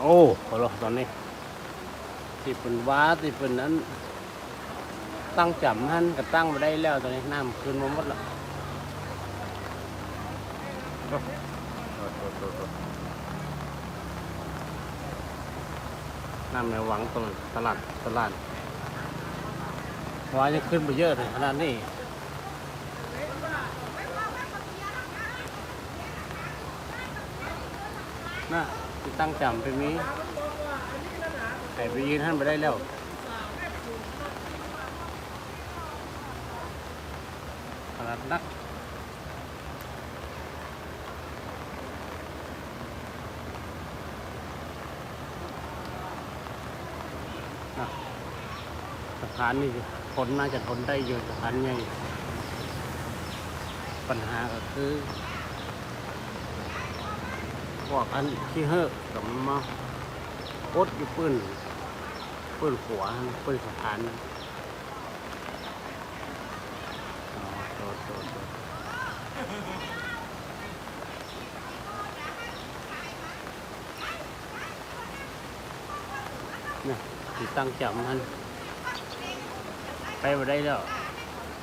โอ้โหรอตอนนี้ ที่เป็นว้าที่เป็นนั้น ตั้งจำหันก็ตั้งมาได้แล้วตอนนี้น้ำขึ้นมาหมดแล้วน้ำในหวังตรงตลาดตลาดว้ายังขึ้นไปเยอะเลยขนาดนี้น่ะ ตั้งจำไปมีแต่ไปยืนท่านไปได้แล้วขนาดนักนสะพานนี่ทนน่าจะทนได้อยู่สะพานใหญ่ปัญหาก็คือ พวกอันที่เฮอะกับมาอดอยู่ปืนปืนขัวปืนสะพานโทษโทษโทษเนี่ยที่ตั้งจำมันไปมาได้แล้ว